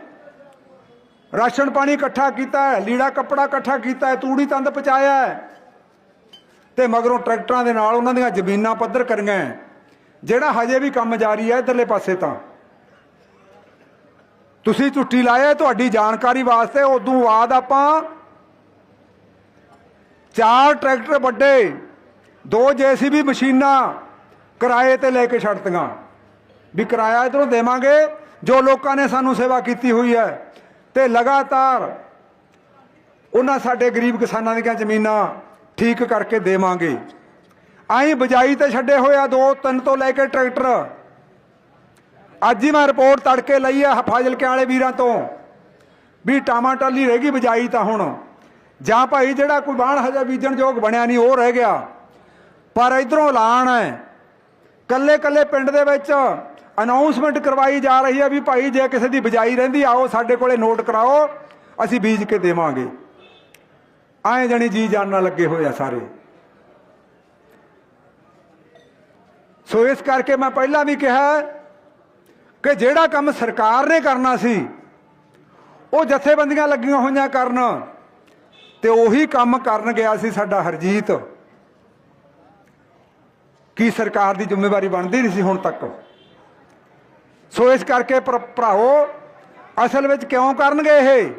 ਰਾਸ਼ਨ ਪਾਣੀ ਇਕੱਠਾ ਕੀਤਾ ਹੈ, ਲੀੜਾ ਕੱਪੜਾ ਇਕੱਠਾ ਕੀਤਾ ਹੈ, ਤੂੜੀ ਤੰਦ ਪਹੁੰਚਾਇਆ ਹੈ। ਤੇ ਮਗਰੋਂ ਟਰੈਕਟਰਾਂ ਦੇ ਨਾਲ ਉਹਨਾਂ ਦੀਆਂ ਜ਼ਮੀਨਾਂ ਪੱਧਰ ਕਰੀਆਂ ਜਿਹੜਾ ਹਜੇ ਵੀ ਕੰਮ ਜਾਰੀ ਹੈ ਇਧਰਲੇ ਪਾਸੇ ਤਾਂ। ਤੁਸੀਂ ਝੁੱਟੀ ਲਾਇਆ ਤੁਹਾਡੀ ਜਾਣਕਾਰੀ ਵਾਸਤੇ ਉਦੋਂ ਬਾਅਦ ਆਪਾਂ ਚਾਰ ਟਰੈਕਟਰ ਵੱਡੇ, ਦੋ ਜੀਸੀਬੀ ਮਸ਼ੀਨਾਂ ਕਿਰਾਏ ਤੇ ਲੈ ਕੇ ਛੱਡਤੀਆਂ ਵੀ ਕਿਰਾਇਆ ਇਧਰੋਂ ਦੇਵਾਂਗੇ, ਜੋ ਲੋਕਾਂ ਨੇ ਸਾਨੂੰ ਸੇਵਾ ਕੀਤੀ ਹੋਈ ਹੈ। ਤੇ ਲਗਾਤਾਰ ਉਹਨਾਂ ਸਾਡੇ ਗਰੀਬ ਕਿਸਾਨਾਂ ਦੀਆਂ ਜ਼ਮੀਨਾਂ ਠੀਕ ਕਰਕੇ ਦੇਵਾਂਗੇ। ਆਈ ਬਜਾਈ ਤੇ ਛੱਡੇ ਹੋਇਆ ਦੋ, ਤਿੰਨ ਤੋਂ ਲੈ ਕੇ ਟਰੈਕਟਰ। ਅੱਜ ਹੀ ਮੈਂ ਰਿਪੋਰਟ ਤੜਕੇ ਲਈ ਆ ਫਾਜ਼ਿਲਕੇ ਵਾਲੇ ਵੀਰਾਂ ਤੋਂ ਵੀ ਟਮਾਟਰਲੀ ਰਹਿ ਗਈ ਬਜਾਈ ਤਾਂ ਹੁਣ। ਜਾਂ ਭਾਈ ਜਿਹੜਾ ਕੋਈ ਬਾਣ ਹਜਾ ਬੀਜਣ ਯੋਗ ਬਣਿਆ ਨਹੀਂ, ਉਹ ਰਹਿ ਗਿਆ। ਪਰ ਇਧਰੋਂ ਐਲਾਨ ਹੈ। ਕੱਲੇ ਕੱਲੇ ਪਿੰਡ ਦੇ ਵਿੱਚ ਅਨਾਉਂਸਮੈਂਟ ਕਰਵਾਈ ਜਾ ਰਹੀ ਹੈ ਵੀ ਭਾਈ ਜੇ ਕਿਸੇ ਦੀ ਬਜਾਈ ਰਹਿੰਦੀ ਆਓ ਸਾਡੇ ਕੋਲੇ ਨੋਟ ਕਰਾਓ, ਅਸੀਂ ਬੀਜ ਕੇ ਦੇਵਾਂਗੇ। ਆਏ ਜਣੀ ਜੀ ਜਾਨ ਨਾਲ ਲੱਗੇ ਹੋਏ ਆ ਸਾਰੇ। ਸੋ ਇਸ ਕਰਕੇ ਮੈਂ ਪਹਿਲਾਂ ਵੀ ਕਿਹਾ ਕਿ ਜਿਹੜਾ ਕੰਮ ਸਰਕਾਰ ਨੇ ਕਰਨਾ ਸੀ, ਉਹ ਜਥੇਬੰਦੀਆਂ ਲੱਗੀਆਂ ਹੋਈਆਂ ਕਰਨ ਤੇ ਉਹੀ ਕੰਮ ਕਰਨ ਗਿਆ ਸੀ ਸਾਡਾ ਹਰਜੀਤ। ਕੀ ਸਰਕਾਰ ਦੀ ਜ਼ਿੰਮੇਵਾਰੀ ਬਣਦੀ ਨਹੀਂ ਸੀ ਹੁਣ ਤੱਕ? ਸੋ ਇਸ ਕਰਕੇ ਭਰਾਓ ਅਸਲ ਵਿੱਚ ਕਿਉਂ ਕਰਨਗੇ ਇਹ?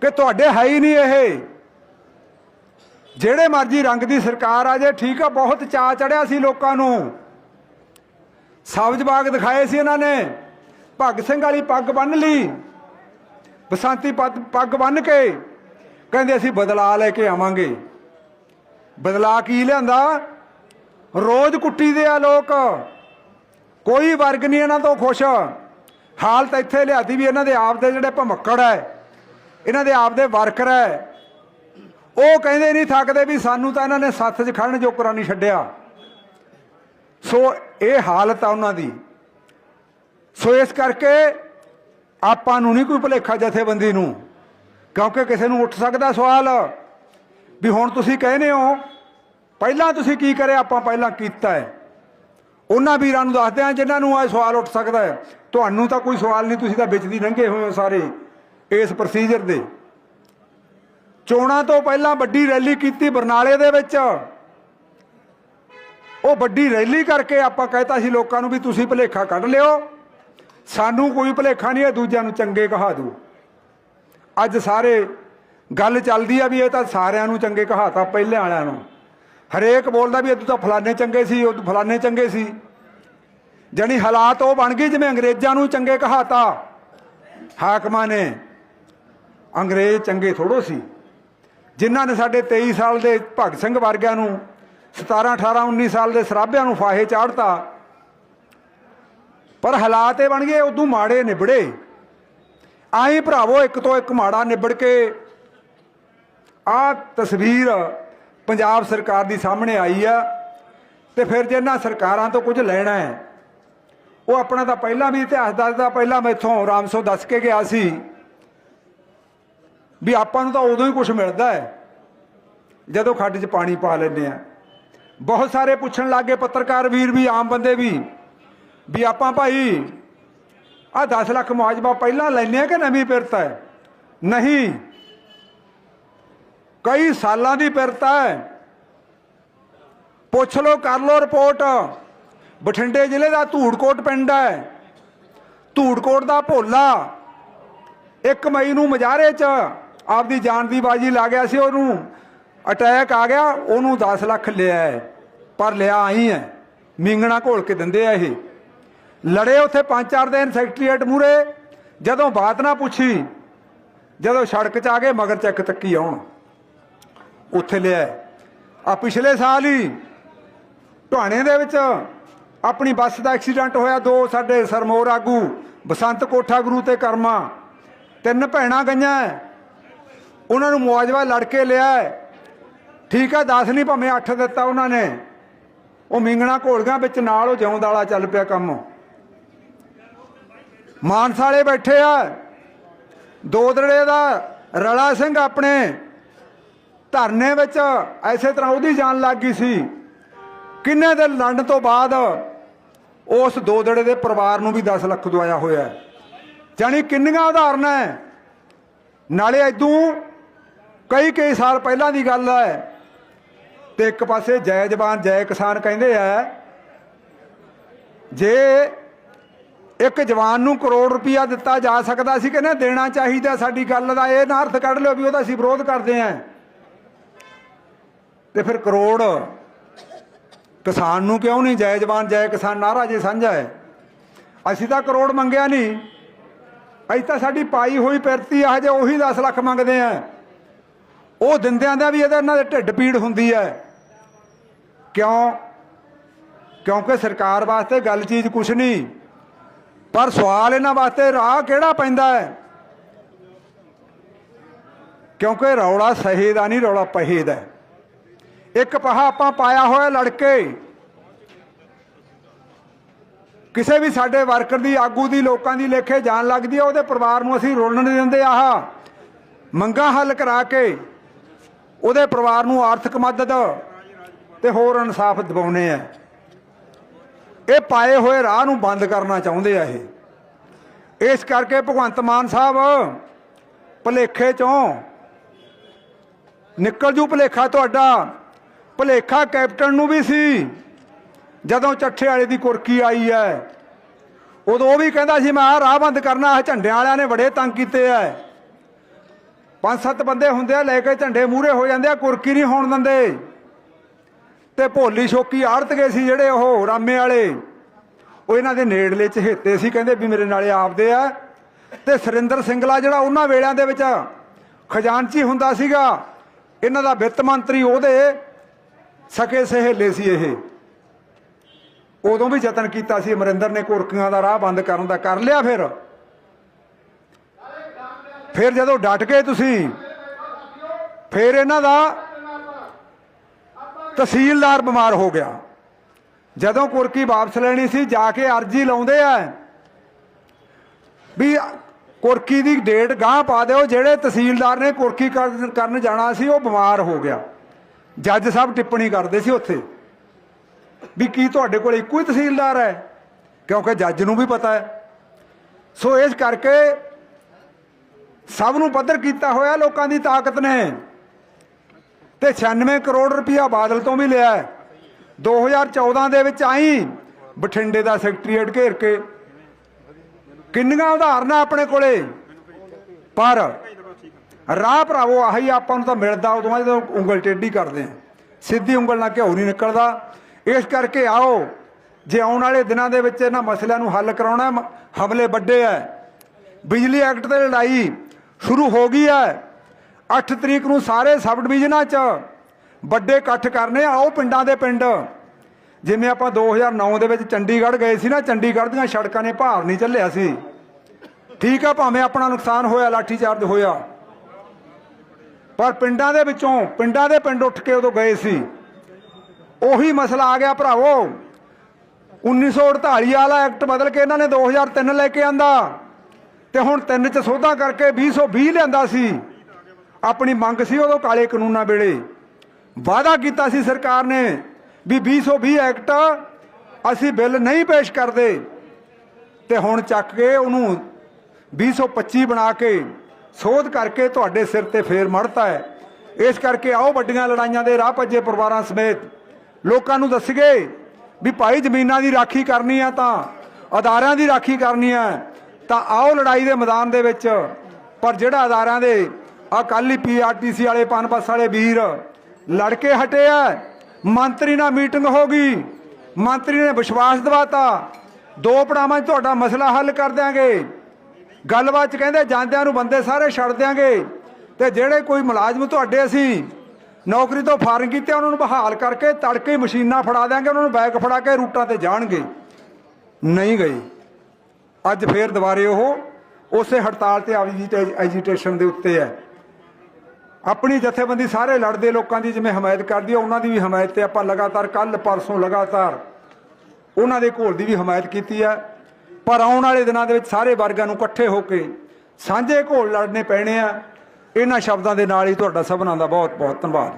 ਕਿ ਤੁਹਾਡੇ ਹੈ ਹੀ ਨਹੀਂ ਇਹ। ਜਿਹੜੇ ਮਰਜ਼ੀ ਰੰਗ ਦੀ ਸਰਕਾਰ ਆ ਜੇ, ਠੀਕ ਆ, ਬਹੁਤ ਚਾਅ ਚੜਿਆ ਸੀ ਲੋਕਾਂ ਨੂੰ। ਸਬਜ਼ ਬਾਗ ਦਿਖਾਏ ਸੀ ਇਹਨਾਂ ਨੇ। ਭਗਤ ਸਿੰਘ ਵਾਲੀ ਪੱਗ ਬੰਨ ਲਈ। ਬਸੰਤੀ ਪੱਗ ਪੱਗ ਬੰਨ ਕੇ ਕਹਿੰਦੇ ਅਸੀਂ ਬਦਲਾ ਲੈ ਕੇ ਆਵਾਂਗੇ। ਬਦਲਾ ਕੀ ਲਿਆਂਦਾ? ਰੋਜ਼ ਕੁੱਟੀ ਦੇ ਆ ਲੋਕ। ਕੋਈ ਵਰਗ ਨਹੀਂ ਇਹਨਾਂ ਤੋਂ ਖੁਸ਼। ਹਾਲਤ ਇੱਥੇ ਲਿਆਦੀ ਵੀ ਇਹਨਾਂ ਦੇ ਆਪ ਦੇ ਜਿਹੜੇ ਭਮੱਕੜ ਹੈ, ਇਹਨਾਂ ਦੇ ਆਪ ਦੇ ਵਰਕਰ ਹੈ। ਉਹ ਕਹਿੰਦੇ ਨਹੀਂ ਥੱਕਦੇ ਵੀ ਸਾਨੂੰ ਤਾਂ ਇਹਨਾਂ ਨੇ ਸੱਥ 'ਚ ਖੜਨ ਜੋਕਰਾ ਨਹੀਂ ਛੱਡਿਆ। ਸੋ ਇਹ ਹਾਲਤ ਆ ਉਹਨਾਂ ਦੀ। ਸੋ ਇਸ ਕਰਕੇ ਆਪਾਂ ਨੂੰ ਨਹੀਂ ਕੋਈ ਭੁਲੇਖਾ ਜਥੇਬੰਦੀ ਨੂੰ, ਕਿਉਂਕਿ ਕਿਸੇ ਨੂੰ ਉੱਠ ਸਕਦਾ ਸਵਾਲ। ਵੀ ਹੁਣ ਤੁਸੀਂ ਕਹਿੰਦੇ ਹੋ, ਪਹਿਲਾਂ ਤੁਸੀਂ ਕੀ ਕਰਿਆ, ਆਪਾਂ ਪਹਿਲਾਂ ਕੀਤਾ ਹੈ। ਉਹਨਾਂ ਵੀਰਾਂ ਨੂੰ ਦੱਸਦੇ ਆ ਜਿਨ੍ਹਾਂ ਨੂੰ ਇਹ ਸਵਾਲ ਉੱਠ ਸਕਦਾ ਹੈ। ਤੁਹਾਨੂੰ ਤਾਂ ਕੋਈ ਸਵਾਲ ਨਹੀਂ, ਤੁਸੀਂ ਤਾਂ ਵਿੱਚ ਦੀ ਲੰਘੇ ਹੋਏ ਹੋ ਸਾਰੇ ਇਸ ਪ੍ਰੋਸੀਜਰ ਦੇ। ਚੋਣਾਂ ਤੋਂ ਪਹਿਲਾਂ ਵੱਡੀ ਰੈਲੀ ਕੀਤੀ ਬਰਨਾਲੇ ਦੇ ਵਿੱਚ। ਉਹ ਵੱਡੀ ਰੈਲੀ ਕਰਕੇ ਆਪਾਂ ਕਹਿਤਾ ਸੀ ਲੋਕਾਂ ਨੂੰ ਵੀ ਤੁਸੀਂ ਭੁਲੇਖਾ ਕੱਢ ਲਿਓ। ਸਾਨੂੰ ਕੋਈ ਭੁਲੇਖਾ ਨਹੀਂ ਹੈ ਦੂਜਿਆਂ ਨੂੰ ਚੰਗੇ ਕਹਾ ਦੂ। ਅੱਜ ਸਾਰੇ ਗੱਲ ਚੱਲਦੀ ਆ ਵੀ ਇਹ ਤਾਂ ਸਾਰਿਆਂ ਨੂੰ ਚੰਗੇ ਕਹਾਤਾ, ਪਹਿਲੇ ਵਾਲਿਆਂ ਨੂੰ। ਹਰੇਕ ਬੋਲਦਾ ਵੀ ਇਹ ਤਾਂ ਫਲਾਣੇ ਚੰਗੇ ਸੀ ਉਦੋਂ ਫਲਾਣੇ ਚੰਗੇ ਸੀ। ਜਾਣੀ ਹਾਲਾਤ ਉਹ ਬਣ ਗਏ ਜਿਵੇਂ ਅੰਗਰੇਜ਼ਾਂ ਨੂੰ ਚੰਗੇ ਕਹਾਤਾ। ਹਾਕਮਾਂ ਨੇ ਅੰਗਰੇਜ਼ ਚੰਗੇ ਥੋੜੋ ਸੀ। ਜਿਨ੍ਹਾਂ ਨੇ ਸਾਡੇ 23 ਸਾਲ ਦੇ ਭਗਤ ਸਿੰਘ ਵਰਗਿਆਂ ਨੂੰ 17 18 19 ਸਾਲ ਦੇ ਸਰਾਭਿਆਂ ਨੂੰ ਫਾਹੇ ਚਾੜਤਾ। ਪਰ ਹਾਲਾਤ ਇਹ ਬਣ ਗਏ ਉਦੋਂ ਮਾੜੇ ਨਿਬੜੇ। ਆਈ ਭਰਾਵੋ, ਇੱਕ ਤੋਂ ਇੱਕ ਮਾੜਾ ਨਿਬੜ ਕੇ ਆ ਤਸਵੀਰ ਪੰਜਾਬ ਸਰਕਾਰ ਦੀ ਸਾਹਮਣੇ ਆਈ ਆ ਤੇ ਫਿਰ ਜੇ ਇਹਨਾਂ ਸਰਕਾਰਾਂ ਤੋਂ ਕੁਝ ਲੈਣਾ ਹੈ, ਉਹ ਆਪਣਾ ਤਾਂ ਪਹਿਲਾਂ ਵੀ ਇਤਿਹਾਸ ਦੱਸਦਾ, ਪਹਿਲਾਂ ਮੈਥੋਂ ਰਾਮਸੋ ਦੱਸ ਕੇ ਗਿਆ ਸੀ ਵੀ ਆਪਾਂ ਨੂੰ ਤਾਂ ਉਦੋਂ ਹੀ ਕੁਝ ਮਿਲਦਾ ਹੈ, ਜਦੋਂ ਖੱਡ 'ਚ ਪਾਣੀ ਪਾ ਲੈਂਦੇ ਆ ਬਹੁਤ ਸਾਰੇ ਪੁੱਛਣ ਲੱਗੇ ਪੱਤਰਕਾਰ ਵੀਰ ਵੀ, ਆਮ ਬੰਦੇ ਵੀ ਵੀ ਆਪਾਂ ਭਾਈ ਆ 10 ਲੱਖ ਮੁਆਵਜ਼ਾ ਪਹਿਲਾਂ ਲੈਨੇ ਆ ਕਿ ਨਵੀਂ ਪਿਰਤ ਹੈ? ਨਹੀਂ। ਕਈ ਸਾਲਾਂ ਦੀ ਪਿਰਤ ਹੈ। ਪੁੱਛ ਲਓ, ਕਰ ਲਓ ਰਿਪੋਰਟ। ਬਠਿੰਡੇ ਜ਼ਿਲ੍ਹੇ ਦਾ ਧੂੜਕੋਟ ਪਿੰਡ ਹੈ। ਧੂੜਕੋਟ ਦਾ ਭੋਲਾ। 1 ਮਈ ਨੂੰ ਮਜਾਰੇ 'ਚ ਆਪਦੀ ਜਾਨ ਦੀ ਬਾਜੀ ਲਾ ਗਿਆ ਸੀ ਉਹਨੂੰ। ਅਟੈਕ ਆ ਗਿਆ, ਉਹਨੂੰ 10 ਲੱਖ ਲਿਆ ਹੈ। ਪਰ ਲਿਆ ਆਈ ਹੈ। ਮਿੰਗਣਾ ਘੋਲ ਕੇ ਦਿੰਦੇ ਆ ਇਹ। ਲੜੇ ਉੱਥੇ ਪੰਜ ਚਾਰ ਦਿਨ ਸੈਕਟਰੀਏਟ ਮੂਰੇ ਜਦੋਂ ਬਾਤ ਨਾ ਪੁੱਛੀ, ਜਦੋਂ ਸੜਕ 'ਚ ਆ ਗਏ, ਮਗਰ ਚੱਕ ਤੱਕੀ ਆਉਣ। ਉੱਥੇ ਲਿਆ ਆ ਪਿਛਲੇ ਸਾਲ ਹੀ ਢਾਣੇ ਦੇ ਵਿੱਚ ਆਪਣੀ ਬੱਸ ਦਾ ਐਕਸੀਡੈਂਟ ਹੋਇਆ, ਦੋ ਸਾਡੇ ਸਰਮੋਰ ਆਗੂ, ਬਸੰਤ ਕੋਠਾ ਗੁਰੂ ਤੇ ਕਰਮਾ, ਤਿੰਨ ਭੈਣਾਂ ਗਈਆਂ। ਉਹਨਾਂ ਨੂੰ ਮੁਆਵਜ਼ਾ ਲੜ ਕੇ ਲਿਆ। ਠੀਕ ਹੈ 10 ਨਹੀਂ ਭਾਵੇਂ 8 ਦਿੱਤਾ ਉਹਨਾਂ ਨੇ। ਉਹ ਮਿੰਗਣਾ ਘੋਲਗਾ ਵਿੱਚ ਨਾਲ ਉਹ ਜਿਉਂਦ ਵਾਲਾ ਚੱਲ ਪਿਆ ਕੰਮ। ਮਾਨਸਾਲੇ ਬੈਠੇ ਆ। ਦੋਦੜੇ ਦਾ ਰਲਾ ਸਿੰਘ ਆਪਣੇ ਧਰਨੇ ਵਿੱਚ ਐਸੇ ਤਰ੍ਹਾਂ ਉਹਦੀ ਜਾਨ ਲੱਗ ਗਈ ਸੀ। ਕਿੰਨੇ ਦਿਨ ਲੜਨ ਤੋਂ ਬਾਅਦ ਉਸ ਦੋਦੜੇ ਦੇ ਪਰਿਵਾਰ ਨੂੰ ਵੀ 10 ਲੱਖ ਦਵਾਇਆ ਹੋਇਆ। ਹੈ ਜਾਣੀ ਕਿੰਨੀਆਂ ਉਦਾਹਰਨਾਂ ਹੈ ਨਾਲੇ ਇਦੋਂ ਕਈ ਕਈ ਸਾਲ ਪਹਿਲਾਂ ਦੀ ਗੱਲ ਹੈ ਤੇ ਇੱਕ ਪਾਸੇ ਜੈ ਜਵਾਨ, ਜੈ ਕਿਸਾਨ ਕਹਿੰਦੇ ਆ ਜੇ ਇੱਕ ਜਵਾਨ ਨੂੰ ਕਰੋੜ ਰੁਪਇਆ ਦਿੱਤਾ ਜਾ ਸਕਦਾ ਸੀ ਕਿ ਨਾ, ਦੇਣਾ ਚਾਹੀਦਾ ਸਾਡੀ ਗੱਲ ਦਾ, ਇਹ ਨਾ ਅਰਥ ਕੱਢ ਲਿਓ ਵੀ ਉਹਦਾ ਅਸੀਂ ਵਿਰੋਧ ਕਰਦੇ ਆਂ ਤੇ ਫਿਰ ਕਰੋੜ ਕਿਸਾਨ ਨੂੰ ਕਿਉਂ ਨਹੀਂ ਜੈ ਜਵਾਨ ਜੈ ਕਿਸਾਨ ਨਾਰਾ ਜੇ ਸਾਂਝਾ ਹੈ? ਅਸੀਂ ਤਾਂ ਕਰੋੜ ਮੰਗਿਆ ਨਹੀਂ। ਅਸੀਂ ਤਾਂ ਸਾਡੀ ਪਾਈ ਹੋਈ ਪਿਰਤੀ ਆ ਜੇ ਉਹੀ 10 ਲੱਖ ਮੰਗਦੇ ਆ। ਉਹ ਦਿੰਦਿਆਂ ਦਾ ਵੀ ਇਹਦੇ ਇਹਨਾਂ ਦੇ ਢਿੱਡ ਪੀੜ ਹੁੰਦੀ ਹੈ। ਕਿਉਂ? ਕਿਉਂਕਿ ਸਰਕਾਰ ਵਾਸਤੇ ਗੱਲ ਚੀਜ਼ ਕੁਛ ਨਹੀਂ। ਪਰ ਸਵਾਲ ਇਹਨਾਂ ਵਾਸਤੇ ਰਾਹ ਕਿਹੜਾ ਪੈਂਦਾ ਹੈ? ਕਿਉਂਕਿ ਰੌਲਾ ਸਹੀ ਦਾ ਨਹੀਂ, ਰੌਲਾ ਪਹੇ ਦਾ ਇੱਕ ਪਹਾ ਆਪਾਂ ਪਾਇਆ ਹੋਇਆ ਲੜਕੇ। ਕਿਸੇ ਵੀ ਸਾਡੇ ਵਰਕਰ ਦੀ, ਆਗੂ ਦੀ, ਲੋਕਾਂ ਦੀ ਲੇਖੇ ਜਾਣ ਲੱਗਦੀ ਹੈ ਉਹਦੇ ਪਰਿਵਾਰ ਨੂੰ ਅਸੀਂ ਰੋਲਣ ਨਹੀਂ ਦਿੰਦੇ, ਆਹ ਮੰਗਾਂ ਹੱਲ ਕਰਾ ਕੇ ਉਹਦੇ ਪਰਿਵਾਰ ਨੂੰ ਆਰਥਿਕ ਮਦਦ ਤੇ ਹੋਰ ਇਨਸਾਫ ਦਿਵਾਉਣੇ ਆ। ਇਹ ਪਾਏ ਹੋਏ ਰਾਹ ਨੂੰ ਬੰਦ ਕਰਨਾ ਚਾਹੁੰਦੇ ਆ ਇਹ। ਇਸ ਕਰਕੇ ਭਗਵੰਤ ਮਾਨ ਸਾਹਿਬ ਭਲੇਖੇ ਚੋਂ ਨਿਕਲ ਜੂ ਭਲੇਖਾ ਤੁਹਾਡਾ। ਭਲੇਖਾ ਕੈਪਟਨ ਨੂੰ ਵੀ ਸੀ। ਜਦੋਂ ਚੱਠੇ ਵਾਲੇ ਦੀ ਕੁਰਕੀ ਆਈ ਹੈ ਉਦੋਂ ਉਹ ਵੀ ਕਹਿੰਦਾ ਸੀ, ਮੈਂ ਆਹ ਰਾਹ ਬੰਦ ਕਰਨਾ ਇਹ ਝੰਡਿਆਂ ਵਾਲਿਆਂ ਨੇ ਬੜੇ ਤੰਗ ਕੀਤੇ ਐ। ਪੰਜ ਸੱਤ ਬੰਦੇ ਹੁੰਦੇ ਆ, ਲੈ ਕੇ ਝੰਡੇ ਮੂਹਰੇ ਹੋ ਜਾਂਦੇ ਆ, ਕੁਰਕੀ ਨਹੀਂ ਹੋਣ ਦਿੰਦੇ। ਤੇ ਭੋਲੀ ਸ਼ੋਕੀ ਆੜਤ ਗਏ ਸੀ ਜਿਹੜੇ ਉਹ ਰਾਮੇ ਵਾਲੇ। ਉਹ ਇਹਨਾਂ ਦੇ ਨੇੜਲੇ ਚਹੇਤੇ ਸੀ, ਕਹਿੰਦੇ ਵੀ ਮੇਰੇ ਨਾਲੇ ਆਪਦੇ ਆ। ਤੇ ਸੁਰਿੰਦਰ ਸਿੰਗਲਾ ਜਿਹੜਾ ਉਹਨਾਂ ਵੇਲਿਆਂ ਦੇ ਵਿੱਚ ਖਜ਼ਾਨਚੀ ਹੁੰਦਾ ਸੀਗਾ, ਇਹਨਾਂ ਦਾ ਵਿੱਤ ਮੰਤਰੀ ਉਹਦੇ ਸਕੇ ਸਹੇਲੇ ਸੀ ਇਹ। ਉਦੋਂ ਵੀ ਯਤਨ ਕੀਤਾ ਸੀ, ਅਮਰਿੰਦਰ ਨੇ ਕੁਰਕੀਆਂ ਦਾ ਰਾਹ ਬੰਦ ਕਰਨ ਦਾ, ਕਰ ਲਿਆ ਫਿਰ। ਫਿਰ ਜਦੋਂ ਡਟ ਗਏ ਤੁਸੀਂ, ਫਿਰ ਇਹਨਾਂ ਦਾ ਤਹਿਸੀਲਦਾਰ ਬਿਮਾਰ ਹੋ ਗਿਆ। ਜਦੋਂ ਕੁਰਕੀ ਵਾਪਸ ਲੈਣੀ ਸੀ, ਜਾ ਕੇ ਅਰਜੀ ਲਾਉਂਦੇ ਆ ਵੀ ਕੁਰਕੀ ਦੀ ਡੇਟ ਗਾਂ ਪਾ ਦਿਓ, ਜਿਹੜੇ ਤਹਿਸੀਲਦਾਰ ਨੇ ਕੁਰਕੀ ਕਰਨ ਜਾਣਾ ਸੀ, ਉਹ ਬਿਮਾਰ ਹੋ ਗਿਆ। ਜੱਜ ਸਾਹਿਬ ਟਿੱਪਣੀ ਕਰਦੇ ਸੀ ਉੱਥੇ ਵੀ ਕੀ ਤੁਹਾਡੇ ਕੋਲ ਇੱਕੋ ਹੀ ਤਹਿਸੀਲਦਾਰ ਹੈ? ਕਿਉਂਕਿ ਜੱਜ ਨੂੰ ਵੀ ਪਤਾ ਹੈ। ਸੋ ਇਸ ਕਰਕੇ ਸਭ ਨੂੰ ਪੱਧਰ ਕੀਤਾ ਹੋਇਆ ਲੋਕਾਂ ਦੀ ਤਾਕਤ ਨੇ। ਤੇ 96 ਕਰੋੜ ਰੁਪਇਆ ਬਾਦਲ ਤੋਂ ਵੀ ਲਿਆ ਹੈ। 2014 ਦੇ ਵਿੱਚ ਆਈ ਬਠਿੰਡੇ ਦਾ ਸੈਕਟਰੀਏਟ ਘੇਰ ਕੇ। ਕਿੰਨੀਆਂ ਉਦਾਹਰਨਾਂ ਆਪਣੇ ਕੋਲੇ? ਪਰ ਰਾਹ ਭਰਾਵੋ, ਆਹੀ ਆਪਾਂ ਨੂੰ ਤਾਂ ਮਿਲਦਾ ਉਦੋਂ ਬਾਅਦ ਜਦੋਂ ਉਂਗਲ ਟੇਢੀ ਕਰਦੇ ਆ। ਸਿੱਧੀ ਉਂਗਲ ਨਾਲ ਘਿਓ ਨਹੀਂ ਨਿਕਲਦਾ। ਇਸ ਕਰਕੇ ਆਓ, ਜੇ ਆਉਣ ਵਾਲੇ ਦਿਨਾਂ ਦੇ ਵਿੱਚ ਇਹਨਾਂ ਮਸਲਿਆਂ ਨੂੰ ਹੱਲ ਕਰਾਉਣਾ ਹਮਲੇ ਵੱਡੇ ਐ। ਬਿਜਲੀ ਐਕਟ ਤੇ ਲੜਾਈ ਸ਼ੁਰੂ ਹੋ ਗਈ ਹੈ 8 ਤਰੀਕ ਨੂੰ ਸਾਰੇ ਸਬ ਡਿਵੀਜ਼ਨਾਂ 'ਚ ਵੱਡੇ ਇਕੱਠ ਕਰਨੇ ਆਓ ਪਿੰਡਾਂ ਦੇ ਪਿੰਡ। ਜਿਵੇਂ ਆਪਾਂ 2009 ਦੇ ਵਿੱਚ ਚੰਡੀਗੜ੍ਹ ਗਏ ਸੀ ਨਾ, ਚੰਡੀਗੜ੍ਹ ਦੀਆਂ ਸੜਕਾਂ ਨੇ ਭਾਰ ਨਹੀਂ ਚੱਲਿਆ ਸੀ। ਠੀਕ ਆ, ਭਾਵੇਂ ਆਪਣਾ ਨੁਕਸਾਨ ਹੋਇਆ ਲਾਠੀ ਚਾਰਜ ਹੋਇਆ। ਪਰ ਪਿੰਡਾਂ ਦੇ ਵਿੱਚੋਂ, ਪਿੰਡਾਂ ਦੇ ਪਿੰਡ ਉੱਠ ਕੇ ਉਦੋਂ ਗਏ ਸੀ। ਉਹੀ ਮਸਲਾ ਆ ਗਿਆ ਭਰਾਵੋ। 1948 ਵਾਲਾ ਐਕਟ ਬਦਲ ਕੇ ਇਹਨਾਂ ਨੇ 2003 ਲੈ ਕੇ ਆਂਦਾ। ਤੇ ਹੁਣ ਤਿੰਨ ਚ ਸੋਧਾ ਕਰਕੇ 2020 ਲਿਆਂਦਾ ਸੀ। ਆਪਣੀ ਮੰਗ ਸੀ ਉਦੋਂ ਕਾਲੇ ਕਾਨੂੰਨਾਂ ਵੇਲੇ। ਵਾਅਦਾ ਕੀਤਾ ਸੀ ਸਰਕਾਰ ਨੇ ਵੀ 2020 ਐਕਟ ਅਸੀਂ ਬਿੱਲ ਨਹੀਂ ਪੇਸ਼ ਕਰਦੇ। ਤੇ ਹੁਣ ਚੱਕ ਕੇ ਉਹਨੂੰ 225 ਬਣਾ ਕੇ ਸੋਧ ਕਰਕੇ ਤੁਹਾਡੇ ਸਿਰ ਤੇ ਫੇਰ ਮੜਤਾ ਹੈ। ਇਸ ਕਰਕੇ ਆਓ ਵੱਡੀਆਂ ਲੜਾਈਆਂ ਦੇ ਰਾਹ ਭੱਜੇ ਪਰਿਵਾਰਾਂ ਸਮੇਤ। ਲੋਕਾਂ ਨੂੰ ਦੱਸੀਏ ਵੀ ਭਾਈ ਜ਼ਮੀਨਾਂ ਦੀ ਰਾਖੀ ਕਰਨੀ ਆ ਤਾਂ ਅਦਾਰਿਆਂ ਦੀ ਰਾਖੀ ਕਰਨੀ ਆ, ਤਾਂ ਆਓ ਲੜਾਈ ਦੇ ਮੈਦਾਨ ਦੇ ਵਿੱਚ। ਪਰ ਜਿਹੜਾ ਅਦਾਰਿਆਂ ਦੇ ਅਕਾਲੀ ਪੀਆਰਟੀਸੀ ਵਾਲੇ ਪਨਪਸ ਵਾਲੇ ਵੀਰ ਲੜ ਕੇ ਹਟੇ ਆ, ਮੰਤਰੀ ਨਾਲ ਮੀਟਿੰਗ ਹੋ ਗਈ। ਮੰਤਰੀ ਨੇ ਵਿਸ਼ਵਾਸ ਦਿਵਾਤਾ। ਦੋ ਪੜਾਵਾਂ 'ਚ ਤੁਹਾਡਾ ਮਸਲਾ ਹੱਲ ਕਰ ਦਿਆਂਗੇ। ਗੱਲਬਾਤ 'ਚ ਕਹਿੰਦੇ ਜਾਂਦਿਆਂ ਨੂੰ ਬੰਦੇ ਸਾਰੇ ਛੱਡ ਦਿਆਂਗੇ ਤੇ ਜਿਹੜੇ ਕੋਈ ਮੁਲਾਜ਼ਮ ਤੁਹਾਡੇ ਅਸੀਂ ਨੌਕਰੀ ਤੋਂ ਫਾਰਗ ਕੀਤੇ, ਉਹਨਾਂ ਨੂੰ ਬਹਾਲ ਕਰਕੇ ਤੜਕੇ ਮਸ਼ੀਨਾਂ ਫੜਾ ਦਿਆਂਗੇ, ਉਹਨਾਂ ਨੂੰ ਬੈਗ ਫੜਾ ਕੇ ਰੂਟਾਂ ਤੇ ਜਾਣਗੇ। ਨਹੀਂ ਗਏ। ਅੱਜ ਫੇਰ ਦੁਬਾਰੇ ਉਹ ਉਸੇ ਹੜਤਾਲ ਤੇ ਐਜੀਟੇਸ਼ਨ ਦੇ ਉੱਤੇ ਹੈ। ਆਪਣੀ ਜਥੇਬੰਦੀ ਸਾਰੇ ਲੜਦੇ ਲੋਕਾਂ ਦੀ ਜਿਵੇਂ ਹਮਾਇਤ ਕਰਦੀ ਹੈ, ਉਹਨਾਂ ਦੀ ਵੀ ਹਮਾਇਤ ਤੇ ਆਪਾਂ ਲਗਾਤਾਰ ਕੱਲ ਪਰਸੋਂ ਲਗਾਤਾਰ ਉਹਨਾਂ ਦੇ ਘੋਲ ਦੀ ਵੀ ਹਮਾਇਤ ਕੀਤੀ ਹੈ। ਪਰ ਆਉਣ ਵਾਲੇ ਦਿਨਾਂ ਦੇ ਵਿੱਚ ਸਾਰੇ ਵਰਗਾਂ ਨੂੰ ਇਕੱਠੇ ਹੋ ਕੇ ਸਾਂਝੇ ਘੋਲ ਲੜਨੇ ਪੈਣੇ ਆ। ਇਹਨਾਂ ਸ਼ਬਦਾਂ ਦੇ ਨਾਲ ਹੀ ਤੁਹਾਡਾ ਸਭਨਾਂ ਦਾ ਬਹੁਤ ਬਹੁਤ ਧੰਨਵਾਦ।